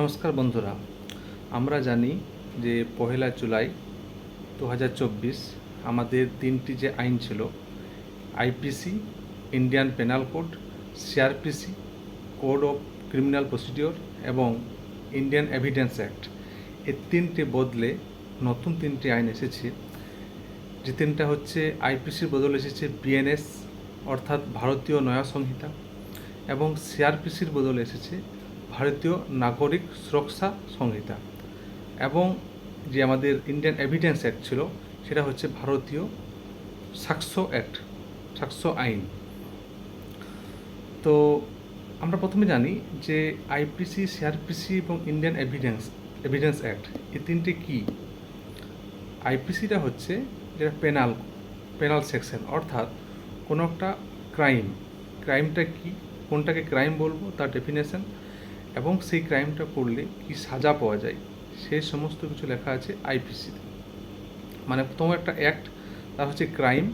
নমস্কার বন্ধুরা, আমরা জানি যে পহেলা জুলাই দু হাজার চব্বিশ আমাদের তিনটি যে আইন ছিল, IPC, Indian penal code, CrPC, code of criminal procedure এবং ইন্ডিয়ান এভিডেন্স অ্যাক্ট। এই তিনটে বদলে নতুন তিনটি আইন এসেছে, যে তিনটা হচ্ছে আইপিসির বদলে এসেছে বিএনএস, অর্থাৎ ভারতীয় নয়া সংহিতা, এবং সিআরপিসির বদলে এসেছে ভারতীয় নাগরিক সুরক্ষা সংহিতা এবং যে আমাদের ইন্ডিয়ান এভিডেন্স অ্যাক্ট ছিল, সেটা হচ্ছে ভারতীয় সাক্ষ্য অ্যাক্ট সাক্ষ্য আইন। তো আমরা প্রথমে জানি যে আইপিসি সিআরপিসি এবং ইন্ডিয়ান এভিডেন্স এভিডেন্স অ্যাক্ট এই তিনটে কী? আইপিসিটা হচ্ছে যেটা পেনাল পেনাল সেকশন অর্থাৎ কোনো একটা ক্রাইম ক্রাইমটা কি? কোনটাকে ক্রাইম বলব? তার ডেফিনেশন এবং সেই ক্রাইমটা করলে কি সাজা পাওয়া যায় সেই সমস্ত কিছু লেখা আছে আইপিসিতে মানে প্রথম একটা অ্যাক্ট তার হচ্ছে ক্রাইম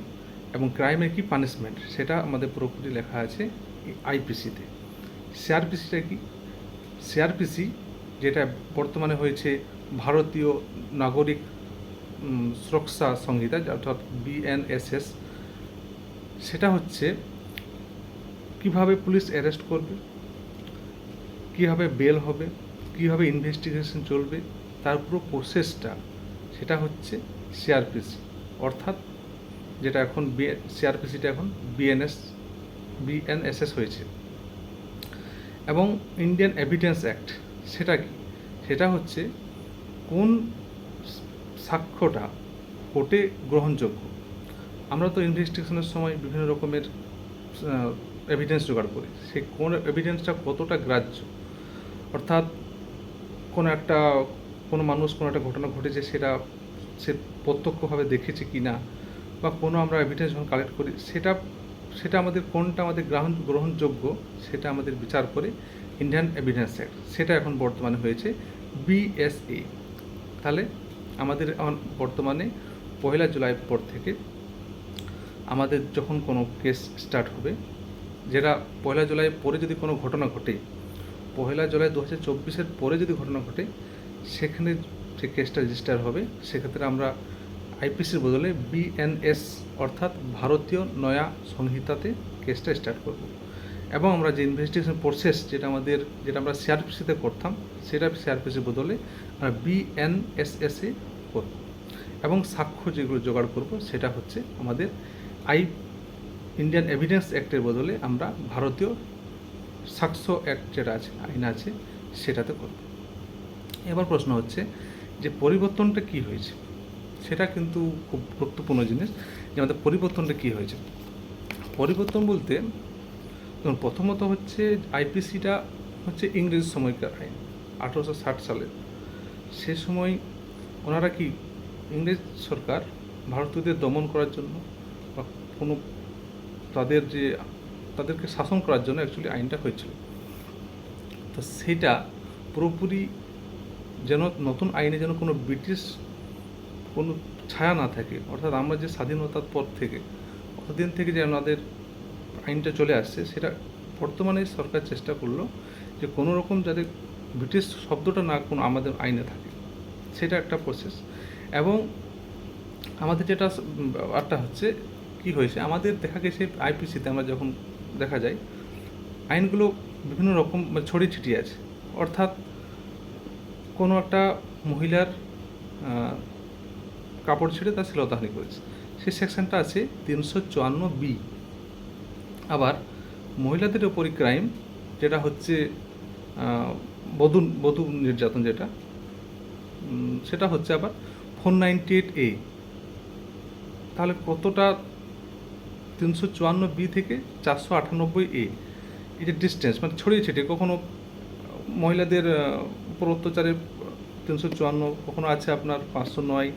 এবং ক্রাইমের কি পানিশমেন্ট সেটা আমাদের পুরোপুরি লেখা আছে আইপিসিতে সিআরপিসিটা কি? সিআরপিসি যেটা বর্তমানে হয়েছে ভারতীয় নাগরিক সুরক্ষা সংহিতা, অর্থাৎ বিএনএসএস সেটা হচ্ছে কীভাবে পুলিশ অ্যারেস্ট করবে কীভাবে বেল হবে, কীভাবে ইনভেস্টিগেশন চলবে, তার পুরো প্রসেসটা সেটা হচ্ছে সিআরপিসি অর্থাৎ যেটা এখন বি সিআরপিসিটা এখন বিএনএস বিএনএসএস হয়েছে। এবং ইন্ডিয়ান এভিডেন্স অ্যাক্ট সেটা কি? সেটা হচ্ছে কোন সাক্ষ্যটা কোর্টে গ্রহণযোগ্য? আমরা তো ইনভেস্টিগেশনের সময় বিভিন্ন রকমের এভিডেন্স জোগাড় করি। সেই কোন এভিডেন্সটা কতটা গ্রাহ্য? অর্থাৎ কোনো একটা, কোনো মানুষ কোনো একটা ঘটনা ঘটেছে সেটা সে প্রত্যক্ষভাবে দেখেছে কি না বা কোনো আমরা এভিডেন্স যখন কালেক্ট করি, সেটা সেটা আমাদের কোনটা আমাদের গ্রহণ গ্রহণযোগ্য সেটা আমাদের বিচার করে ইন্ডিয়ান এভিডেন্স অ্যাক্ট সেটা এখন বর্তমানে হয়েছে বিএসএ তাহলে আমাদের এখন বর্তমানে পয়লা জুলাই পর থেকে আমাদের যখন কোনো কেস স্টার্ট হবে, যেটা পয়লা জুলাই পরে যদি কোনো ঘটনা ঘটে পয়লা জুলাই দু হাজার চব্বিশের পরে যদি ঘটনা ঘটে, সেখানে যে কেসটা রেজিস্টার হবে, সেক্ষেত্রে আমরা আইপিসির বদলে বিএনএস অর্থাৎ ভারতীয় নয়া সংহিতাতে কেসটা স্টার্ট করব। এবং আমরা যে ইনভেস্টিগেশন প্রসেস যেটা আমাদের, যেটা আমরা সিআরপিসিতে করতাম, সেটা সিআরপিসির বদলে আমরা বিএনএসএসে করব। এবং সাক্ষ্য যেগুলো জোগাড় করব, সেটা হচ্ছে আমাদের আই ইন্ডিয়ান এভিডেন্স অ্যাক্টের বদলে আমরা ভারতীয় সাক্ষ্য অ্যাক্ট যেটা আছে আইন আছে, সেটাতে করব। এবার প্রশ্ন হচ্ছে যে পরিবর্তনটা কি হয়েছে? সেটা কিন্তু খুব গুরুত্বপূর্ণ জিনিস যে আমাদের পরিবর্তনটা কি হয়েছে। পরিবর্তন বলতে ধরুন, প্রথমত হচ্ছে আইপিসিটা হচ্ছে ইংরেজ সময়কার আইন, আঠেরোশো ষাট সালের সে সময় ওনারা কি ইংরেজ সরকার ভারতীয়দের দমন করার জন্য বা কোনো তাদের যে তাদেরকে শাসন করার জন্য অ্যাকচুয়ালি আইনটা হয়েছিল। তো সেটা পুরোপুরি যেন নতুন আইনে যেন কোনো ব্রিটিশ কোনো ছায়া না থাকে, অর্থাৎ আমরা যে স্বাধীনতার পর থেকে, অতদিন থেকে যে আমাদের আইনটা চলে আসছে, সেটা বর্তমানে সরকার চেষ্টা করল যে কোনো রকম যাতে ব্রিটিশ শব্দটা না কোনো আমাদের আইনে থাকে। সেটা একটা প্রসেস এবং আমাদের যেটা ব্যাপারটা হচ্ছে, কি হয়েছে, আমাদের দেখা গেছে আইপিসিতে আমরা যখন দেখা যায়, আইনগুলো বিভিন্ন রকম মানে ছড়িয়ে ছিটিয়ে আছে। অর্থাৎ কোনো একটা মহিলার কাপড় ছিঁড়ে তার শ্লীলতাহানি করেছে। সেই সেকশনটা আছে তিনশো চুয়ান্ন বি। আবার মহিলাদের ওপরই ক্রাইম, যেটা হচ্ছে বধূ বধূ নির্যাতন যেটা সেটা হচ্ছে আবার ফোর নাইনটি এইট এ। তাহলে কতটা তিনশো চুয়ান্ন বি থেকে চারশো আটানব্বই এ। এই যে ডিস্টেন্স মানে ছড়িয়ে ছিটিয়ে, কখনো মহিলাদের উপর অত্যাচারে তিনশো চুয়ান্ন, কখনো আছে আপনার পাঁচশো নয়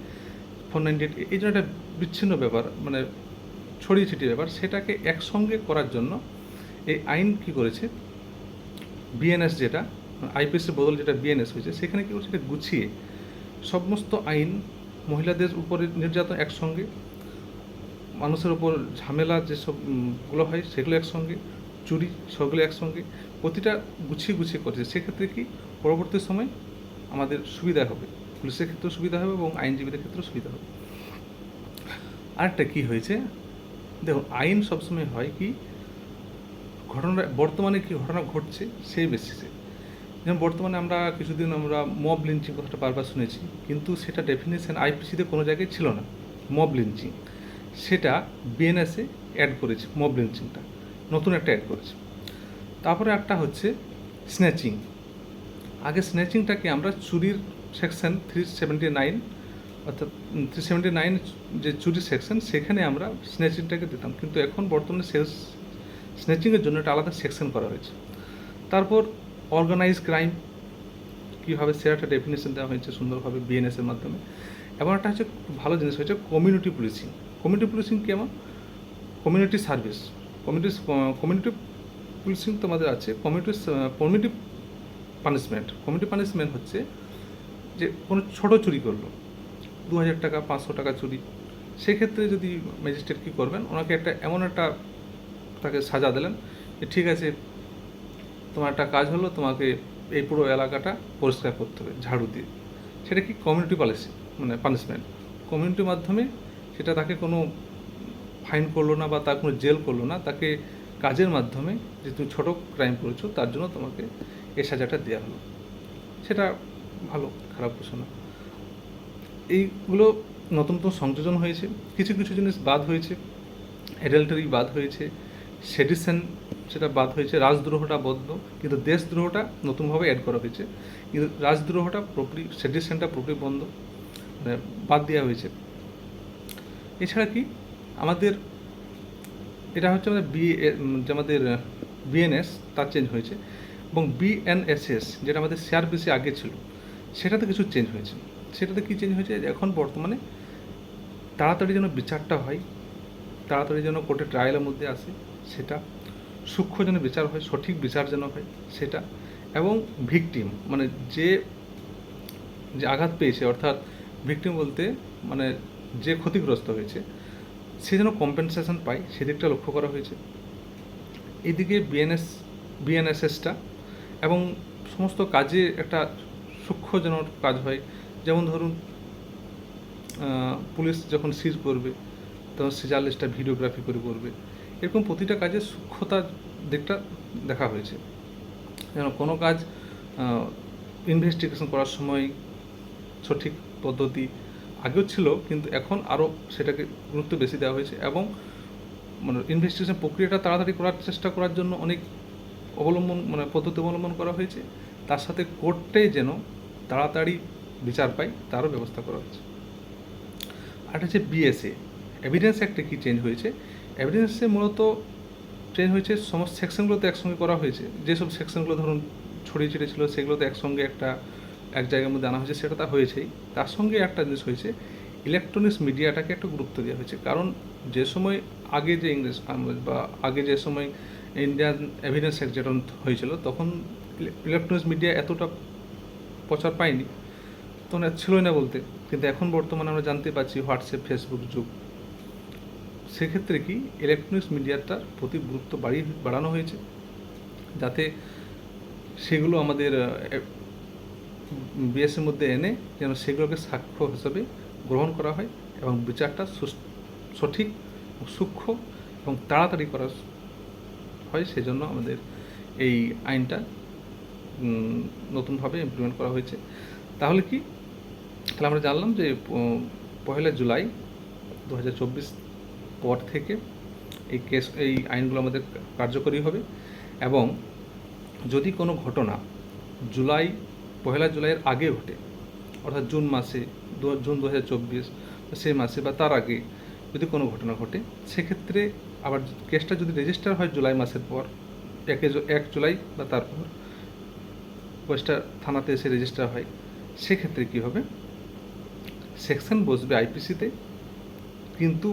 ফোর নাইনটি এইট এই জন্য একটা বিচ্ছিন্ন ব্যাপার মানে ছড়িয়ে ছিটিয়ে ব্যাপার। সেটাকে একসঙ্গে করার জন্য এই আইন কি করেছে? বিএনএস যেটা আইপিএসের বদল যেটা বিএনএস হয়েছে, সেখানে কি করছে? গুছিয়ে সমস্ত আইন মহিলাদের উপরে নির্যাতন একসঙ্গে মানুষের ওপর ঝামেলা যেসব উম, গুলো হয় সেগুলো একসঙ্গে চুরি সেগুলো একসঙ্গে প্রতিটা গুছিয়ে গুছিয়ে করছে। সেক্ষেত্রে কি পরবর্তী সময় আমাদের সুবিধা হবে। পুলিশের ক্ষেত্রেও সুবিধা হবে এবং আইনজীবীদের ক্ষেত্রেও সুবিধা হবে। আরেকটা কি হয়েছে? দেখুন আইন সবসময় হয় কি ঘটনা বর্তমানে কি ঘটনা ঘটছে সেই বেসিসে যেমন বর্তমানে আমরা কিছুদিন আমরা মব লিঞ্চিং কথাটা বারবার শুনেছি কিন্তু সেটা ডেফিনেশন আইপিসিতে কোনো জায়গায় ছিল না। মব লিঞ্চিং সেটা বিএনএসে অ্যাড করেছে মব লিঞ্চিংটা নতুন একটা অ্যাড করেছে। তারপরে একটা হচ্ছে স্ন্যাচিং আগে স্ন্যাচিংটাকে আমরা চুরির সেকশন থ্রি সেভেন্টি নাইন অর্থাৎ থ্রি সেভেন্টি নাইন যে চুরির সেকশন সেখানে আমরা স্ন্যাচিংটাকে দিতাম। কিন্তু এখন বর্তমানে সেলস স্ন্যাচিংয়ের জন্য একটা আলাদা সেকশন করা হয়েছে। তারপর অর্গানাইজ ক্রাইম কীভাবে সে একটা ডেফিনেশন দেওয়া হয়েছে সুন্দরভাবে বিএনএসের মাধ্যমে। এবং একটা হচ্ছে ভালো জিনিস হয়েছে কমিউনিটি পুলিশিং কমিউনিটি পুলিশিং কেমন community service community community policing তো আমাদের আছে। Community community punishment community punishment হচ্ছে যে কোনো ছোটো চুরি করল। দু হাজার টাকা, পাঁচশো টাকা চুরি। সেক্ষেত্রে যদি ম্যাজিস্ট্রেট কী করবেন, ওনাকে একটা এমন একটা তাকে সাজা দিলেন যে ঠিক আছে, তোমার একটা কাজ হলো, তোমাকে এই পুরো এলাকাটা পরিষ্কার করতে হবে, ঝাড়ু দিয়ে। সেটা কি কমিউনিটি পলিসি মানে পানিশমেন্ট কমিউনিটির মাধ্যমে সেটা তাকে কোনো ফাইন করল না বা তার কোনো জেল করল না, তাকে কাজের মাধ্যমে যে তুমি ছোটো ক্রাইম করেছ, তার জন্য তোমাকে এ সাজাটা দেওয়া হলো। সেটা ভালো, খারাপ কিছু না। এইগুলো নতুন নতুন সংযোজন হয়েছে। কিছু কিছু জিনিস বাদ হয়েছে। অ্যাডাল্টারি বাদ হয়েছে। সেডিশন সেটা বাদ হয়েছে। রাজদ্রোহটা বদ্ধ কিন্তু দেশদ্রোহটা নতুনভাবে অ্যাড করা হয়েছে। কিন্তু রাজদ্রোহটা পুরোপুরি সেডিশনটা পুরোপুরি বন্ধ। মানে বাদ দেওয়া হয়েছে। এছাড়া কি আমাদের, এটা হচ্ছে আমাদের বি যে আমাদের বিএনএস তার চেঞ্জ হয়েছে। এবং বিএনএসএস যেটা আমাদের সিআরপিসি আগে ছিল, সেটাতে কিছু চেঞ্জ হয়েছে। সেটাতে কী চেঞ্জ হয়েছে? এখন বর্তমানে তাড়াতাড়ি যেন বিচারটা হয়, তাড়াতাড়ি যেন কোর্টে ট্রায়ালের মধ্যে আসে, সেটা সূক্ষ্ম যেন বিচার হয়, সঠিক বিচার যেন হয়, সেটা। এবং ভিকটিম মানে যে যে আঘাত পেয়েছে, অর্থাৎ ভিকটিম বলতে মানে যে ক্ষতিগ্রস্ত হয়েছে, সে যেন কম্পেনসেশন পায় সেদিকটা লক্ষ্য করা হয়েছে। এদিকে বিএনএস বিএনএসএসটা এবং সমস্ত কাজে একটা সূক্ষ্মজনক কাজ হয়। যেমন ধরুন পুলিশ যখন সিজ করবে, তখন সিজার লিস্টটা ভিডিওগ্রাফি করে করবে। এরকম প্রতিটা কাজে সূক্ষ্মতার দিকটা দেখা হয়েছে। যেন কোনো কাজ ইনভেস্টিগেশন করার সময় সঠিক পদ্ধতি আগেও ছিল, কিন্তু এখন আরও সেটাকে গুরুত্ব বেশি দেওয়া হয়েছে এবং মানে ইনভেস্টিগেশন প্রক্রিয়াটা তাড়াতাড়ি করার চেষ্টা করার জন্য অনেক অবলম্বন মানে পদ্ধতি অবলম্বন করা হয়েছে। তার সাথে কোর্টে যেন তাড়াতাড়ি বিচার পায়, তারও ব্যবস্থা করা হয়েছে। আর হচ্ছে বিএসএ এভিডেন্স অ্যাক্টে কী চেঞ্জ হয়েছে? এভিডেন্সে মূলত চেঞ্জ হয়েছে, সমস্ত সেকশনগুলোতে একসঙ্গে করা হয়েছে। যেসব সেকশনগুলো ধরুন ছড়িয়ে ছিটিয়ে ছিল, সেগুলোতে একসঙ্গে একটা এক জায়গার মধ্যে আনা হয়েছে, সেটা তা হয়েছেই। তার সঙ্গে একটা জিনিস হয়েছে ইলেকট্রনিক্স মিডিয়াটাকে একটা গুরুত্ব দেওয়া হয়েছে। কারণ যে সময় আগে যে ইংরেজ বা আগে যে সময় ইন্ডিয়ান এভিডেন্স যেটা হয়েছিল, তখন ইলেকট্রনিক্স মিডিয়া এতটা প্রচার পায়নি। তখন ছিলই না বলতে। কিন্তু এখন বর্তমানে আমরা জানতে পারছি হোয়াটসঅ্যাপ ফেসবুক যুগ। সেক্ষেত্রে কি ইলেকট্রনিক্স মিডিয়াটার প্রতি গুরুত্ব বাড়িয়ে, বাড়ানো হয়েছে? যাতে সেগুলো আমাদের বিএসের মধ্যে এনে যেন সেগুলোকে সাক্ষ্য হিসাবে গ্রহণ করা হয় এবং বিচারটা সঠিক, সূক্ষ্ম এবং তাড়াতাড়ি করা হয়, সেজন্য আমাদের এই আইনটা নতুনভাবে ইমপ্লিমেন্ট করা হয়েছে। তাহলে কি? তাহলে আমরা জানলাম যে পহেলা জুলাই দু হাজার চব্বিশ পর থেকে এই কেস, এই আইনগুলো আমাদের কার্যকরী হবে এবং যদি কোনো ঘটনা জুলাই পহেলা জুলাইয়ের আগে ঘটে, অর্থাৎ জুন মাসে জুন দু হাজার চব্বিশ সেই মাসে বা তার আগে যদি কোনো ঘটনা ঘটে, সেক্ষেত্রে আবার কেসটা যদি রেজিস্টার হয় জুলাই মাসের পর, একে এক জুলাই বা তারপর কেসটা থানাতে এসে রেজিস্টার হয়, সেক্ষেত্রে কী হবে? সেকশন বসবে আইপিসিতে, কিন্তু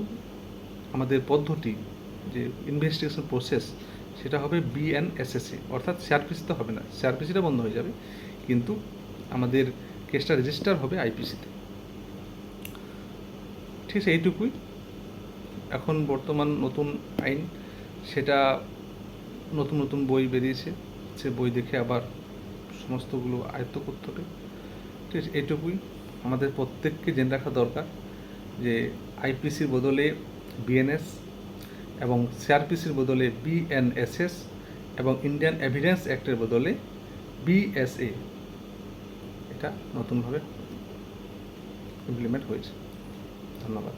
আমাদের পদ্ধতি যে ইনভেস্টিগেশন প্রসেস সেটা হবে বিএনএসএসএ অর্থাৎ সিআরপিসিতে হবে না সিআরপিসিটা বন্ধ হয়ে যাবে। কিন্তু আমাদের কেসটা রেজিস্টার হবে আইপিসিতে ঠিক আছে এইটুকুই এখন বর্তমান নতুন আইন, সেটা নতুন নতুন বই বেরিয়েছে, সে বই দেখে আবার সমস্তগুলো আয়ত্ত করতে হবে। ঠিক আছে এটুকুই আমাদের প্রত্যেককে জেনে রাখা দরকার যে আইপিসির বদলে বিএনএস এবং সিআরপিসির বদলে বিএনএসএস এবং ইন্ডিয়ান এভিডেন্স অ্যাক্টের বদলে বিএসএ এটা নতুনভাবে ইমপ্লিমেন্ট হয়েছে। ধন্যবাদ।